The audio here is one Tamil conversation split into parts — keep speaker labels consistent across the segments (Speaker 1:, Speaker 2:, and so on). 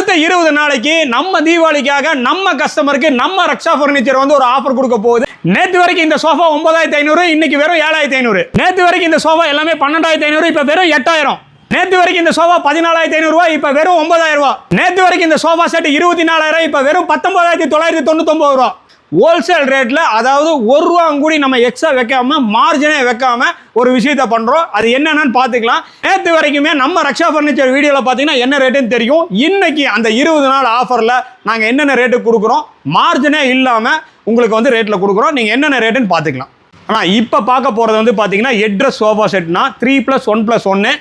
Speaker 1: அடுத்த இருபது நாளைக்கு நம்ம தீபாவளிக்காக நம்ம கஸ்டமருக்கு நம்ம ரக்ஷா ஃபர்னிச்சர் வந்து ஒரு ஆஃபர் கொடுக்க போகுது. நேத்து வரைக்கும் இந்த சோஃபா ஒன்பதாயிரத்தி ஐநூறு இன்னைக்கு வெறும் ஏழாயிரத்தி ஐநூறு. நேத்து வரைக்கும் இந்த சோஃபா எல்லாமே பன்னெண்டாயிரத்தி ஐநூறு இப்ப வெறும் எட்டாயிரம். நேத்து வரைக்கும் இந்த சோஃபா பதினாலாயிரத்தி ஐநூறுரூவா இப்போ வெறும் ஒன்பதாயிரம் ரூபா. நேத்து வரைக்கும் இந்த சோஃபா செட் இருபத்தி நாலாயிரம் இப்போ வெறும் பத்தொன்பதாயிரத்தி தொள்ளாயிரத்தி தொண்ணூத்தொம்பது ரூபா. ஹோல்சேல் ரேட்டில் அதாவது ஒரு ரூபா கூடி நம்ம எக்ஸ்ட்ரா வைக்காம மார்ஜினே வைக்காம ஒரு விஷயத்த பண்ணுறோம் அது என்னென்னு பார்த்துக்கலாம். நேற்று வரைக்குமே நம்ம ரக்ஷா ஃபர்னிச்சர் வீடியோவில் பார்த்தீங்கன்னா என்ன ரேட்டுன்னு தெரியும். இன்னைக்கு அந்த இருபது நாள் ஆஃபரில் நாங்கள் என்னென்ன ரேட்டு கொடுக்குறோம்? மார்ஜினே இல்லாமல் உங்களுக்கு வந்து ரேட்டில் கொடுக்குறோம். நீங்கள் என்னென்ன ரேட்டுன்னு பார்த்துக்கலாம். ஆனால் இப்போ பார்க்க போகிறது வந்து பார்த்தீங்கன்னா எட்ரஸ் சோஃபா செட்னா த்ரீ ப்ளஸ் ஒன் ப்ளஸ் ஒன்று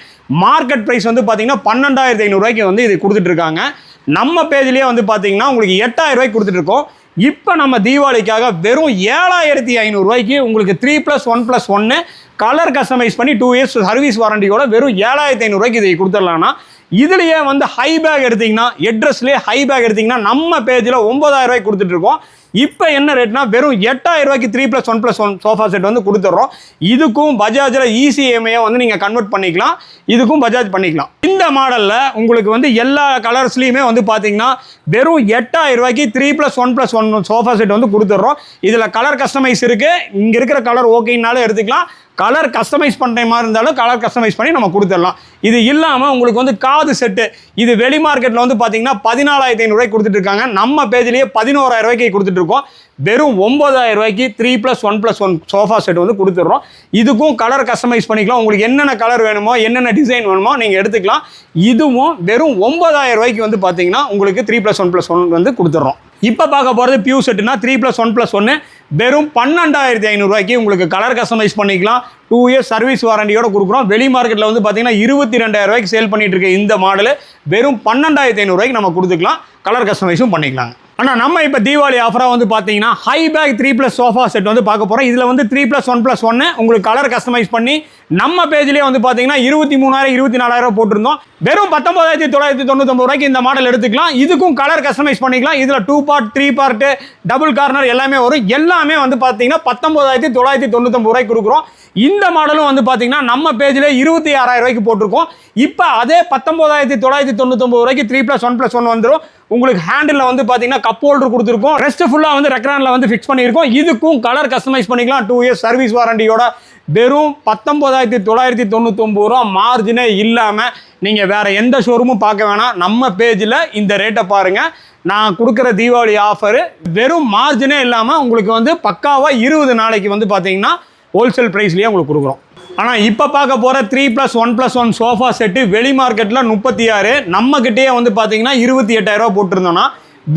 Speaker 1: மார்க்கெட் ப்ரைஸ் வந்து பார்த்தீங்கன்னா பன்னெண்டாயிரத்தி ஐநூறுரூவாய்க்கு வந்து இது கொடுத்துட்ருக்காங்க நம்ம பேஜ்லேயே வந்து பார்த்தீங்கன்னா உங்களுக்கு எட்டாயிரம் ரூபாய்க்கு கொடுத்துட்ருக்கோம் இப்போ நம்ம தீபாவளிக்காக வெறும் ஏழாயிரத்தி ஐநூறுரூவாய்க்கு உங்களுக்கு த்ரீ ப்ளஸ் ஒன் ப்ளஸ் ஒன்று கலர் கஸ்டமைஸ் பண்ணி டூ இயர்ஸ் சர்வீஸ் வாரண்டியோட வெறும் ஏழாயிரத்தி ஐநூறுரூவாய்க்கு இதை கொடுத்துடலாம்னா இதுலேயே வந்து ஹை பேக் எடுத்தீங்கன்னா எட்ரஸ்லேயே ஹை பேக் எடுத்தீங்கன்னா நம்ம பேஜில் ஒன்பதாயிரம் ரூபாய்க்கு கொடுத்துட்டு இப்போ என்ன ரேட்னா வெறும் எட்டாயிரம் ரூபாய்க்கு three plus one plus one sofa set வந்து கொடுத்துட்றோம். இதுக்கும் பஜாஜில் இசிஎம்ஐயை வந்து நீங்கள் கன்வெர்ட் பண்ணிக்கலாம். இதுக்கும் பஜாஜ் பண்ணிக்கலாம். இந்த மாடலில் உங்களுக்கு வந்து எல்லா கலர்ஸ்லையுமே வந்து பார்த்தீங்கன்னா வெறும் எட்டாயிரம் ரூபாய்க்கு three plus one plus one sofa set வந்து கொடுத்துட்றோம். இதில் கலர் கஸ்டமைஸ் இருக்குது இங்கே இருக்கிற கலர் ஓகேனாலும் எடுத்துக்கலாம். கலர் கஸ்டமைஸ் பண்ணுற மாதிரி இருந்தாலும் கலர் கஸ்டமைஸ் பண்ணி நம்ம கொடுத்துடலாம். இது இல்லாமல் உங்களுக்கு வந்து காது செட்டு. இது வெளி மார்க்கெட்டில் வந்து பார்த்தீங்கன்னா பதினாலாயிரத்தி ஐநூறுரூவாய்க்கு கொடுத்துட்டு இருக்காங்க. நம்ம பேஜ்லேயே பதினோராயிரம் ரூபாய்க்கு கொடுத்துட்டு இருக்கோம். வெறும் ஒம்பதாயிரம் ரூபாய்க்கு three plus one plus one sofa set வந்து கொடுத்துட்றோம். இதுக்கும் கலர் கஸ்டமைஸ் பண்ணிக்கலாம். உங்களுக்கு என்னென்ன கலர் வேணுமோ என்னென்ன டிசைன் வேணுமோ நீங்கள் எடுத்துக்கலாம். இதுவும் வெறும் ஒம்பதாயிரம் ரூபாய்க்கு வந்து பார்த்தீங்கன்னா உங்களுக்கு three plus one plus one வந்து கொடுத்துட்றோம். இப்போ பார்க்க போகிறது பியூ செட்டுனா த்ரீ ப்ளஸ் ஒன் ப்ளஸ் ஒன்று வெறும் பன்னெண்டாயிரத்தி ஐநூறுரூவாய்க்கு உங்களுக்கு கலர் கஸ்டமைஸ் பண்ணிக்கலாம். டூ இயர்ஸ் சர்வீஸ் வாரண்டியோடு கொடுக்குறோம். வெளி மார்க்கெட்டில் வந்து பார்த்தீங்கன்னா இருபத்தி ரெண்டாயிரம் ரூபாய்க்கு சேல் பண்ணிகிட்டு இருக்க இந்த மாடலு வெறும் பன்னெண்டாயிரத்தி ஐநூறுரூவாய்க்கு நம்ம கொடுத்துக்கலாம். கலர் கஸ்டமைஸும் பண்ணிக்கலாங்க. ஆனால் நம்ம இப்போ தீபாவளி ஆஃபராக வந்து பார்த்தீங்கன்னா high back three plus sofa set வந்து பார்க்க போகிறோம் இதில் வந்து த்ரீ ப்ளஸ் ஒன் ப்ளஸ் ஒன்று உங்களுக்கு கலர் கஸ்டமைஸ் பண்ணி நம்ம பேஜ்லேயே வந்து பார்த்தீங்கன்னா இருபத்தி மூணாயிரம் இருபத்தி நாலாயிரம் போட்டிருந்தோம். வெறும் பத்தொம்பதாயிரத்தி தொள்ளாயிரத்தி தொண்ணூத்தொம்பது ரூபாய்க்கு இந்த மாடல் எடுத்துக்கலாம். இதுக்கும் கலர் கஸ்டமைஸ் பண்ணிக்கலாம். இதில் two part three part double corner எல்லாமே வரும். எல்லாமே வந்து பார்த்தீங்கன்னா பத்தொம்பதாயிரத்தி தொள்ளாயிரத்தி தொண்ணூத்தொம்பது ரூபாய்க்கு கொடுக்குறோம். இந்த மாடலும் வந்து பார்த்தீங்கன்னா நம்ம பேஜில் இருபத்தி ஆறாயிரம் ரூபாய்க்கு போட்டிருக்கோம். இப்போ அதே பத்தொம்போதாயிரத்தி தொள்ளாயிரத்தி தொண்ணூத்தொம்பது ரூபாய்க்கு three plus one plus one வந்துடும் உங்களுக்கு ஹேண்டில் வந்து பார்த்தீங்கன்னா கப் ஹோல்டர் கொடுத்துருக்கோம். ரெஸ்ட் ஃபுல்லாக வந்து ரெக்ரானில் வந்து ஃபிக்ஸ் பண்ணியிருக்கோம். இதுக்கும் கலர் கஸ்டமைஸ் பண்ணிக்கலாம். டூ இயர்ஸ் சர்வீஸ் வாரண்டியோட வெறும் பத்தொம்போதாயிரத்தி தொள்ளாயிரத்தி தொண்ணூத்தொம்பது ரூபா மார்ஜினே இல்லாமல் நீங்கள் வேறு எந்த ஷோரூமும் பார்க்க வேணாம். நம்ம பேஜில் இந்த ரேட்டை பாருங்கள் நான் கொடுக்குற தீபாவளி ஆஃபரு வெறும் மார்ஜினே இல்லாமல் உங்களுக்கு வந்து பக்காவாக இருபது நாளைக்கு வந்து பார்த்தீங்கன்னா ஹோல்சேல் ப்ரைஸ்லேயே உங்களுக்கு கொடுக்குறோம். ஆனால் இப்போ பார்க்க போகிற three plus one plus one sofa set வெளி மார்க்கெட்டில் முப்பத்தி ஆறு நம்மக்கிட்டேயே வந்து பார்த்தீங்கன்னா இருபத்தி எட்டாயிரரூவா போட்டிருந்தோன்னா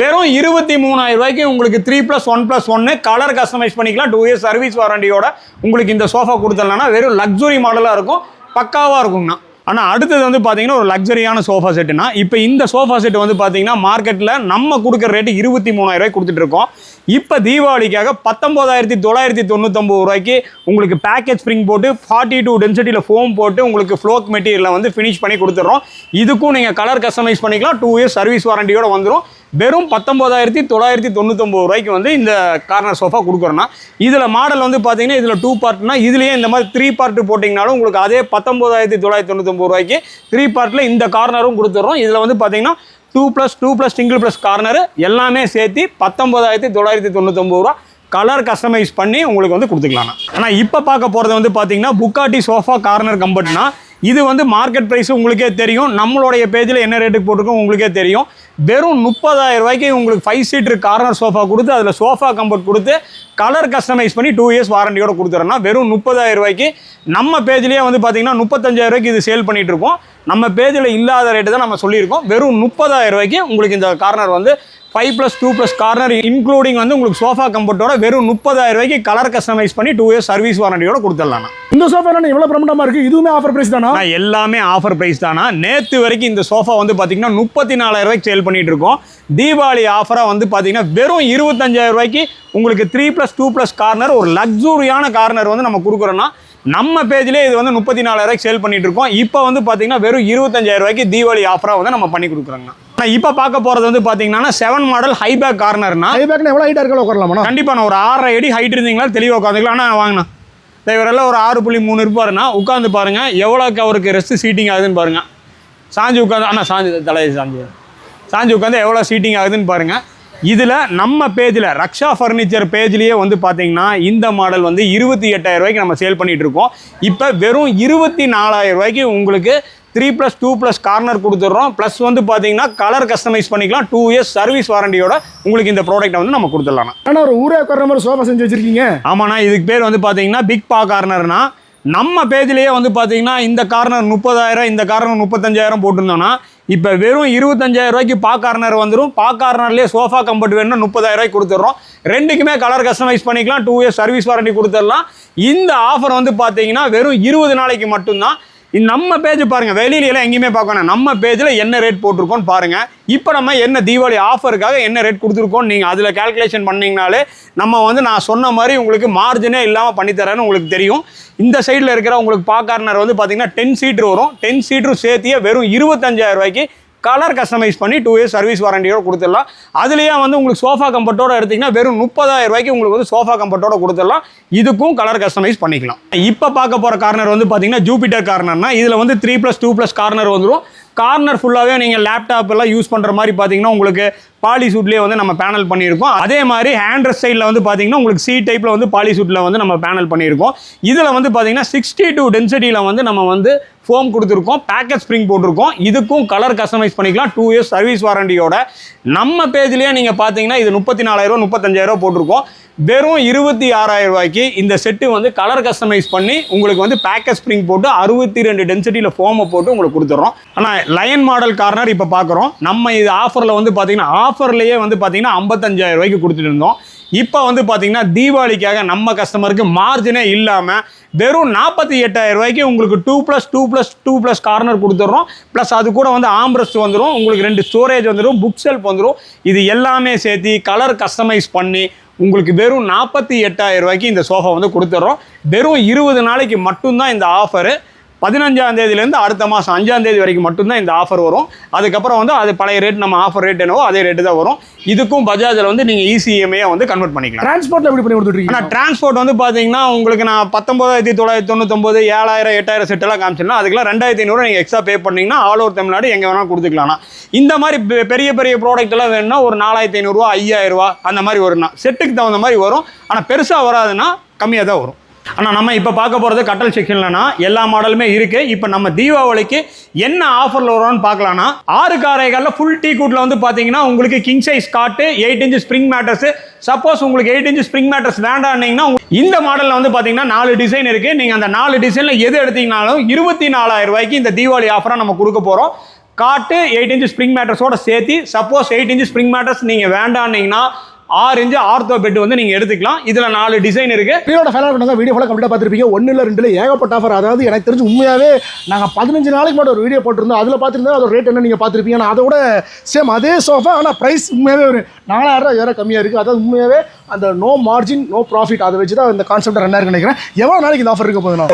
Speaker 1: வெறும் இருபத்தி மூணாயிரம் ரூபாய்க்கு உங்களுக்கு த்ரீ ப்ளஸ் ஒன் ப்ளஸ் ஒன்று கலர் கஸ்டமைஸ் பண்ணிக்கலாம். டூ இயர்ஸ் சர்வீஸ் வாரண்டியோட உங்களுக்கு இந்த சோஃபா கொடுத்துடலாம்னா வெறும் லக்ஸுரி மாடலாக இருக்கும் பக்காவாக இருக்குங்கண்ணா. ஆனால் அடுத்தது வந்து பார்த்தீங்கன்னா ஒரு லக்ஸரியான சோஃபா செட்டுனா இப்போ இந்த சோஃபா செட் வந்து பார்த்தீங்கன்னா மார்க்கெட்டில் நம்ம கொடுக்குற ரேட்டு இருபத்தி மூணாயிரம் ரூபாய்க்கு கொடுத்துட்டு இருக்கோம். இப்போ தீபாவளிக்காக பத்தொம்போதாயிரத்தி தொள்ளாயிரத்தி தொண்ணூத்தொம்பது ரூபாய்க்கு உங்களுக்கு பேக்கேஜ் ஸ்ப்ரிங் போட்டு ஃபார்ட்டி டூ டென்சிட்டியில் ஃபோம் போட்டு உங்களுக்கு ஃப்ளோக் மெட்டீரியலை வந்து ஃபினிஷ் பண்ணி கொடுத்துட்றோம். இதுக்கும் நீங்கள் கலர் கஸ்டமைஸ் பண்ணிக்கலாம். டூ இயர்ஸ் சர்வீஸ் வாரண்டியோட வந்துடும் வெறும் பத்தொம்போதாயிரத்தி தொள்ளாயிரத்தி தொண்ணூத்தொம்பது ரூபாய்க்கு வந்து இந்த கார்னர் சோஃபா கொடுக்குறோன்னா இதில் மாடல் வந்து பார்த்தீங்கன்னா இதில் டூ பார்ட்னா இதுலேயே இந்த மாதிரி த்ரீ பார்ட் போட்டிங்கனாலும் உங்களுக்கு அதே பத்தொம்போதாயிரத்தி தொள்ளாயிரத்தி தொண்ணூத்தொம்பது ரூபாய்க்கு த்ரீ பார்ட்டில் இந்த கார்னரும் கொடுத்துட்றோம். இதில் வந்து பார்த்தீங்கன்னா two plus two plus single plus corner எல்லாமே சேர்த்து பத்தொம்போதாயிரத்தி தொள்ளாயிரத்தி தொண்ணூத்தொம்பது ரூபா கலர் கஸ்டமைஸ் பண்ணி உங்களுக்கு வந்து கொடுத்துக்கலாம் ஆனால் இப்போ பார்க்க போகிறது வந்து பார்த்தீங்கன்னா புக்காட்டி சோஃபா கார்னர் கம்பெனினா இது வந்து மார்க்கெட் ப்ரைஸ் உங்களுக்கே தெரியும். நம்மளுடைய பேஜில் என்ன ரேட்டுக்கு போட்டிருக்கோம் உங்களுக்கே தெரியும். வெறும் முப்பதாயிரம் ரூபாய்க்கு உங்களுக்கு ஃபைவ் சீட்டர் கார்னர் சோஃபா கொடுத்து அதில் சோஃபா கம்பெர்ட் கொடுத்து கலர் கஸ்டமைஸ் பண்ணி டூ இயர்ஸ் வாரண்டியோட கொடுத்துறோன்னா வெறும் முப்பதாயிரம் ரூபாய்க்கு நம்ம பேஜ்லேயே வந்து பார்த்தீங்கன்னா முப்பத்தஞ்சாயிரம் ரூபாய்க்கு இது சேல் பண்ணிகிட்டு இருக்கோம். நம்ம பேஜில் இல்லாத ரேட்டு தான் நம்ம சொல்லியிருக்கோம். வெறும் முப்பதாயிரம் ரூபாய்க்கு உங்களுக்கு இந்த கார்னர் வந்து five plus two plus corner including வந்து உங்களுக்கு சோஃபா கம்பெர்ட்டோட வெறும் முப்பதாயிரம் ரூபாய்க்கு கலர் கஸ்டமைஸ் பண்ணி டூ இயர்ஸ் சர்வீஸ் வாரண்டியோட கொடுத்துடலாம்
Speaker 2: இந்த சோஃபா எவ்வளோ பிரமாண்டமாக இருக்குது இதுவுமே ஆஃபர் பிரைஸ் தானா?
Speaker 1: எல்லாமே ஆஃபர் பிரைஸ் தானா? நேற்று வரைக்கும் இந்த சோஃபா வந்து பார்த்தீங்கன்னா முப்பத்தி நாலாயிரம் ரூபாய்க்கு சேல் பண்ணிட்டு இருக்கோம் தீபாவளி ஆஃபராக வந்து பார்த்தீங்கன்னா வெறும் இருபத்தஞ்சாயிரம் ரூபாய்க்கு உங்களுக்கு three plus two plus corner ஒரு லக்ஸூரியான கார்னர் வந்து நம்ம கொடுக்குறோன்னா நம்ம பேஜ்லேயே இது வந்து முப்பத்தி நாலாயிரம் ரூபாய்க்கு சேல் பண்ணிட்டு இருக்கோம் இப்போ வந்து பார்த்தீங்கன்னா வெறும் இருபத்தஞ்சாயிரம் ரூபாய்க்கு தீபாவளி ஆஃபராக வந்து நம்ம பண்ணி கொடுக்குறோங்கண்ணா ஆனால் இப்போ பார்க்க போகிறது வந்து பார்த்தீங்கன்னா செவன் மாடல் ஹைபேக் கார்னர்னா
Speaker 2: ஹை பேக்னா எவ்வளவு ஹைட்டா இருக்கலாம் உட்காரலாமா
Speaker 1: கண்டிப்பாக நான் ஒரு ஆறரை அடி ஹைட் இருந்தீங்களா தெளிவாக உட்காந்துக்கலாம். ஆனால் இந்த இவரெல்லாம் ஒரு ஆறு புள்ளி மூணு இருப்பாருன்னா உட்காந்து பாருங்கள் எவ்வளோக்கு அவருக்கு ரெஸ்ட் சீட்டிங் ஆகுதுன்னு பாருங்கள் சாஞ்சு உட்காந்து ஆனால் சாஞ்சு தலை சாஞ்சு. சாஞ்சு உட்காந்து எவ்வளோ சீட்டிங் ஆகுதுன்னு பாருங்கள் இதில் நம்ம பேஜில் ரக்ஷா ஃபர்னிச்சர் பேஜ்லேயே வந்து பார்த்தீங்கன்னா இந்த மாடல் வந்து இருபத்தி எட்டாயிரம் ரூபாய்க்கு நம்ம சேல் பண்ணிகிட்டு இருக்கோம். இப்போ வெறும் இருபத்தி நாலாயிரம் ரூபாய்க்கு உங்களுக்கு three plus two plus corner கொடுத்துட்றோம். ப்ளஸ் வந்து பார்த்தீங்கன்னா கலர் கஸ்டமைஸ் பண்ணிக்கலாம். டூ இயர்ஸ் சர்வீஸ் வாரண்டியோட உங்களுக்கு இந்த ப்ராடக்ட்டை வந்து நம்ம கொடுத்துடலாம்.
Speaker 2: ஆனால் ஒரு ஊரே உட்கார்ற மாதிரி சோஃபா செஞ்சு வச்சிருக்கீங்க.
Speaker 1: ஆமாண்ணா இதுக்கு பேர் வந்து பார்த்தீங்கன்னா பிக் பா கார்னர்னா நம்ம பேஜ்லேயே வந்து பார்த்தீங்கன்னா இந்த கார்னர் முப்பதாயிரம் இந்த கார்னர் முப்பத்தஞ்சாயிரம் போட்டிருந்தோம்னா இப்போ வெறும் இருபத்தஞ்சாயிரம் ரூபாய்க்கு பா கார்னர் வந்துடும் பா கார்னர்லேயே சோஃபா கம்பெர்ட் வேணும்னா முப்பதாயிரம் ரூபாய்க்கு கொடுத்துட்றோம். ரெண்டுக்குமே கலர் கஸ்டமைஸ் பண்ணிக்கலாம். டூ இயர்ஸ் சர்வீஸ் வாரண்டி கொடுத்துடலாம். இந்த ஆஃபர் வந்து பார்த்தீங்கன்னா வெறும் இருபது நாளைக்கு மட்டும்தான். நம்ம பேஜ் பாருங்கள் வெளியில எல்லாம் எங்கேயுமே பார்க்கணும் நம்ம பேஜில் என்ன ரேட் போட்டிருக்கோன்னு பாருங்கள் இப்போ நம்ம என்ன தீபாவளி ஆஃபருக்காக என்ன ரேட் கொடுத்துருக்கோன்னு நீங்கள் அதில் கால்குலேஷன் பண்ணிங்கனாலே நம்ம வந்து நான் சொன்ன மாதிரி உங்களுக்கு மார்ஜினே இல்லாமல் பண்ணித்தரேன்னு உங்களுக்கு தெரியும். இந்த சைடில் இருக்கிற உங்களுக்கு பார்க்கார்னர் வந்து பார்த்தீங்கன்னா டென் சீட்ரு வரும். டென் சீட்ரு சேர்த்தியே வெறும் இருபத்தஞ்சாயிரம் ரூபாய்க்கு கலர் கஸ்டமைஸ் பண்ணி டூ இயர்ஸ் சர்வீஸ் வாரண்டியோட கொடுத்துடலாம். அதுலேயே வந்து உங்களுக்கு சோஃபா கம்ஃபர்ட்டோட எடுத்தீங்கன்னா வெறும் முப்பதாயிரம் ரூபாய்க்கு உங்களுக்கு வந்து சோஃபா கம்பர்ட்டோட கொடுத்துடலாம். இதுக்கும் கலர் கஸ்டமைஸ் பண்ணிக்கலாம். இப்போ பார்க்க போகிற கார்னர் வந்து பார்த்தீங்கன்னா ஜூபிட்டர் கார்னர்னா இதில் வந்து three plus two plus corner வந்துடும் கார்னர் ஃபுல்லாகவே நீங்கள் லேப்டாப் எல்லாம் யூஸ் பண்ணுற மாதிரி பார்த்தீங்கன்னா உங்களுக்கு பாலி சூட்லேயே வந்து நம்ம பேனல் பண்ணியிருக்கோம். அதே மாதிரி ஹேண்ட் சைடில் வந்து பார்த்தீங்கன்னா உங்களுக்கு சி டைப்பில் வந்து பாலி சூட்டில் வந்து நம்ம பேனல் பண்ணியிருக்கோம். இதில் வந்து பார்த்தீங்கன்னா சிக்ஸ்டி டூ டென்சிட்டியில் வந்து நம்ம வந்து ஃபோம் கொடுத்துருக்கோம். பேக்கெட் ஸ்ப்ரிங் போட்டிருக்கோம். இதுக்கும் கலர் கஸ்டமைஸ் பண்ணிக்கலாம். டூ இயர்ஸ் சர்வீஸ் வாரண்டியோட நம்ம பேஜ்லேயே நீங்கள் பார்த்தீங்கன்னா இது முப்பத்தி நாலாயிரம் முப்பத்தஞ்சாயிரம் போட்டிருக்கோம். வெறும் இருபத்தி ஆறாயிரம் ரூபாய்க்கு இந்த செட்டு வந்து கலர் கஸ்டமைஸ் பண்ணி உங்களுக்கு வந்து பேக்கெட் ஸ்ப்ரிங் போட்டு அறுபத்தி ரெண்டு டென்சிட்டியில் ஃபோமை போட்டு உங்களுக்கு கொடுத்துட்றோம் ஆனால் லயன் மாடல் கார்னர் இப்போ பார்க்குறோம் நம்ம இது ஆஃபரில் வந்து பார்த்தீங்கன்னா ஆஃபர்லேயே வந்து பார்த்தீங்கன்னா ஐம்பத்தஞ்சாயிரம் ரூபாய்க்கு கொடுத்துட்டு இருந்தோம். இப்போ வந்து பார்த்தீங்கன்னா தீபாவளிக்காக நம்ம கஸ்டமருக்கு மார்ஜினே இல்லாமல் வெறும் நாற்பத்தி எட்டாயிரம் ரூபாய்க்கு உங்களுக்கு two plus two plus two plus corner கொடுத்துட்றோம் ப்ளஸ் அது கூட வந்து ஆம்ரஸ்ட் வந்துடும் உங்களுக்கு ரெண்டு ஸ்டோரேஜ் வந்துடும் புக் செல்ஃப் வந்துடும் இது எல்லாமே சேர்த்து கலர் கஸ்டமைஸ் பண்ணி உங்களுக்கு வெறும் நாற்பத்தி எட்டாயிரம் ரூபாய்க்கு இந்த சோஃபா வந்து கொடுத்துட்றோம் வெறும் இருபது நாளைக்கு மட்டும்தான் இந்த ஆஃபரு பதினஞ்சாம் தேதியிலேருந்து அடுத்த மாதம் அஞ்சாம் தேதி வரைக்கும் மட்டும்தான் இந்த ஆஃபர் வரும். அதுக்கப்புறம் வந்து அது பழைய ரேட் நம்ம ஆஃபர் ரேட் என்னவோ அதே ரேட்டு தான் வரும். இதுக்கும் பஜாஜில் வந்து நீங்கள் இசிஎம்ஏ வந்து கன்வெர்ட் பண்ணிக்கலாம்.
Speaker 2: டிரான்ஸ்போர்ட்ல எப்படி பண்ணி கொடுத்துருக்கீங்க
Speaker 1: ஆனால் டிரான்ஸ்போர்ட் வந்து பார்த்தீங்கன்னா உங்களுக்கு நான் பத்தொம்பதாயிரத்தி தொள்ளாயிரத்தி தொண்ணூத்தொம்பது ஏழாயிரம் எட்டாயிரம் செட்டெல்லாம் காமிச்சிடலாம் அதுக்கெல்லாம் ரெண்டாயிரத்தி ஐநூறு நீங்கள் எக்ஸ்ட்ரா பே பண்ணீங்கன்னா ஆல் ஓவர் தமிழ்நாடு எங்கே வேணாலும் கொடுத்துக்கலாம்னா. இந்த மாதிரி பெரிய பெரிய ப்ராடக்ட் எல்லாம் வேணும்னா ஒரு நாலாயிரத்தி ஐநூறுரூவா ஐயாயிரரூவா அந்த மாதிரி வரும்னா செட்டுக்கு தகுந்த மாதிரி வரும். ஆனால் பெருசாக வராதுன்னா கம்மியாக தான் வரும். ஆனால் நம்ம இப்போ பார்க்க போகிறது கட்டல் செக்ஷன்லனா எல்லா மாடலுமே இருக்குது இப்போ நம்ம தீபாவளிக்கு என்ன ஆஃபரில் வரும்னு பார்க்கலாம்னா ஆறு காரைகளில் ஃபுல் டீ கூட்டில் வந்து பார்த்தீங்கன்னா உங்களுக்கு king size cot eight inch spring mattress suppose உங்களுக்கு எயிட் இன்ச் ஸ்ப்ரிங் மேட்டர்ஸ் வேண்டாம்னீங்கன்னா இந்த மாடலில் வந்து பார்த்தீங்கன்னா நாலு டிசைன் இருக்குது நீங்கள் அந்த நாலு டிசைனில் எது எடுத்தீங்கனாலும் இருபத்தி நாலாயிரம் ரூபாய்க்கு இந்த தீபாவளி ஆஃபராக நம்ம கொடுக்க போகிறோம் காட்டு எயிட் இன்ச் ஸ்ப்ரிங் மேட்டர்ஸோட சேர்த்து suppose eight inch spring mattress நீங்கள் வேண்டாம்னீங்கன்னா ஆறு இன்ச்சு ஆர்த்தோ பெட் வந்து நீங்கள் எடுத்துக்கலாம். இதில் நாலு டிசைன் இருக்குது
Speaker 2: வீடியோட ஃபைனல் பண்ணுங்க வீடியோ ஃபுல்லாக கம்ப்ளீட் பார்த்துருப்பீங்க. ஒன்னு இல்லை ரெண்டுல ஏகப்பட்ட ஆஃபர் அதாவது எனக்கு தெரிஞ்சு உண்மையாகவே நாங்கள் பதினஞ்சு நாளைக்கு மட்டும் ஒரு வீடியோ போட்டிருந்தோம். அதில் பார்த்துருந்தா அதோட ரேட் என்ன நீங்கள் பார்த்துருப்பீங்க அதோட சேம் அதே சோஃபா ஆனால் ப்ரைஸ் உண்மையாவே ஒரு நாலாயிரம் ரூபாய் வேறு கம்மியாக இருக்குது அதாவது உண்மையாகவே அந்த நோ மார்ஜின் நோ ப்ராஃபிட் அதை வச்சு தான் இந்த கான்செப்ட் ரன் ஆயிருக்கு நினைக்கிறேன். எவ்வளோ நாளைக்கு இந்த ஆஃபர் இருக்க போதுனா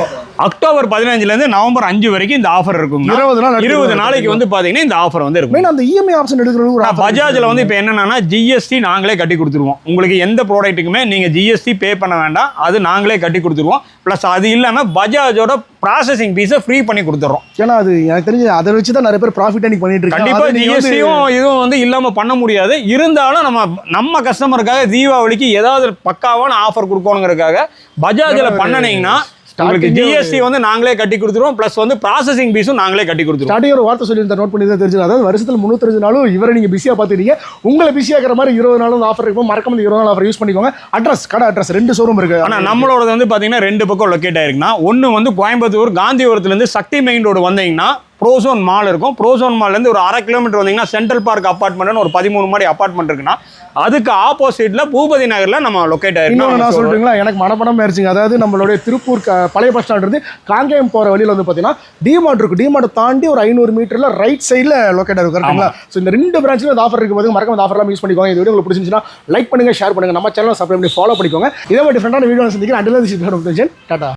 Speaker 1: அக்டோபர் பதினஞ்சுலேருந்து நவம்பர் அஞ்சு வரைக்கும் இந்த ஆஃபர் இருக்கும்
Speaker 2: இருபது நாள்
Speaker 1: இருபது நாளைக்கு வந்து பார்த்தீங்கன்னா இந்த ஆஃபர் வந்து இருக்கும்.
Speaker 2: மெயின் அந்த இஎம்ஐ ஆப்ஷன் எடுக்கிறது
Speaker 1: பஜாஜில் வந்து இப்போ என்னன்னா ஜிஎஸ்டி நாங்களே கட்டி கொடுத்துருவோம். உங்களுக்கு எந்த ப்ராடக்ட்டுக்குமே நீங்கள் ஜிஎஸ்டி பே பண்ண வேண்டாம். அது நாங்களே கட்டி கொடுத்துருவோம். ப்ளஸ் அது இல்லாமல் பஜாஜோட ப்ராசஸிங் ஃபீஸை ஃப்ரீ பண்ணி கொடுத்துட்றோம்
Speaker 2: ஏன்னா அது எனக்கு தெரிஞ்சு அதை வச்சு தான் நிறைய பேர் ப்ராஃபிட் அன்னைக்கு பண்ணிட்டு இருக்காங்க.
Speaker 1: கண்டிப்பாக ஜிஎஸ்டியும் இதுவும் வந்து இல்லாமல் பண்ண முடியாது. இருந்தாலும் நம்ம நம்ம கஸ்டமருக்காக தீபாவளிக்கு ஏதாவது பக்காவான ஆஃபர் கொடுக்கணுங்கிறதுக்காக பஜாஜில் பண்ணனீங்கன்னா உங்களுக்கு ஜிஎஸ்டி வந்து நாங்களே கட்டி கொடுத்துருவோம். ப்ளஸ் வந்து ப்ராசஸிங் ஃபீஸும் நாங்களே கட்டி கொடுத்துருவோம்.
Speaker 2: ஸ்டார்டிங் ஒரு வார்த்தை சொல்லி நோட் பண்ணி தான் தெரிஞ்சது அதாவது வருஷத்தில் முந்நூற்றஞ்சு நாளும் இவரை நீங்கள் பிஸியாக பார்த்துட்டீங்க உங்களை பிஸியாகிற மாதிரி இருபது நாளும் ஆஃபர் இருக்கும் மறக்காம இருபது நாள் ஆஃபர் யூஸ் பண்ணிக்கோங்க. அட்ரஸ் கடை அட்ரஸ் ரெண்டு ஷோரூம் இருக்கு.
Speaker 1: ஆனால் நம்மளோடது வந்து பார்த்தீங்கன்னா ரெண்டு பக்கம் லொக்கேட் ஆயிருக்குன்னா ஒன்று வந்து கோயம்புத்தூர் காந்திபுரத்துலேருந்து சக்தி மெயின் ரோடு வந்தீங்கன்னா ப்ரோசோன் மால் இருக்கும். ப்ரோசோன் மால்லேருந்து ஒரு அரை கிலோமீட்டர் வந்தீங்கன்னா சென்ட்ரல் பார்க் அப்பார்ட்மெண்ட்னு ஒரு பதிமூணு மாடி அப்பார்ட்மெண்ட் இருக்குன்னா அதுக்கு ஆப்போசிட்டில் பூபதி நகரில் நம்ம லொக்கேட்
Speaker 2: இன்னொன்று நான்
Speaker 1: ஆயிருக்கோம்
Speaker 2: சொல்லிட்டுங்களா எனக்கு மனப்படம் ஆயிடுச்சுங்க அதாவது நம்மளுடைய திருப்பூர் பழைய பஸ் ஸ்டாண்ட் இருந்து காங்கேயம் போகிற வழியில் வந்து பார்த்தீங்கன்னா டிமார்ட் இருக்கு. டிமார்ட் தாண்டி ஒரு ஐநூறு மீட்டரில் ரைட் சைடில் லொக்கேட் இருக்கும் கரெக்ட்டுங்களா ஸோ இந்த ரெண்டு பிரான்ச்சில் இந்த ஆஃபர் இருக்கும் போது மறக்காம இந்த ஆஃபர்லாம் யூஸ் பண்ணிக்கோங்க. இந்த வீடியோ உங்களுக்கு பிடிச்சிருந்துச்சுன்னா லைக் பண்ணுங்க ஷேர் பண்ணுங்க. நம்ம சேனல் சப்ஸ்கிரைப் பண்ணி ஃபாலோ பண்ணிக்கோங்க. இதே மாதிரி டிஃப்ரெண்டான வீடியோ சந்திக்கிறேன். Until tata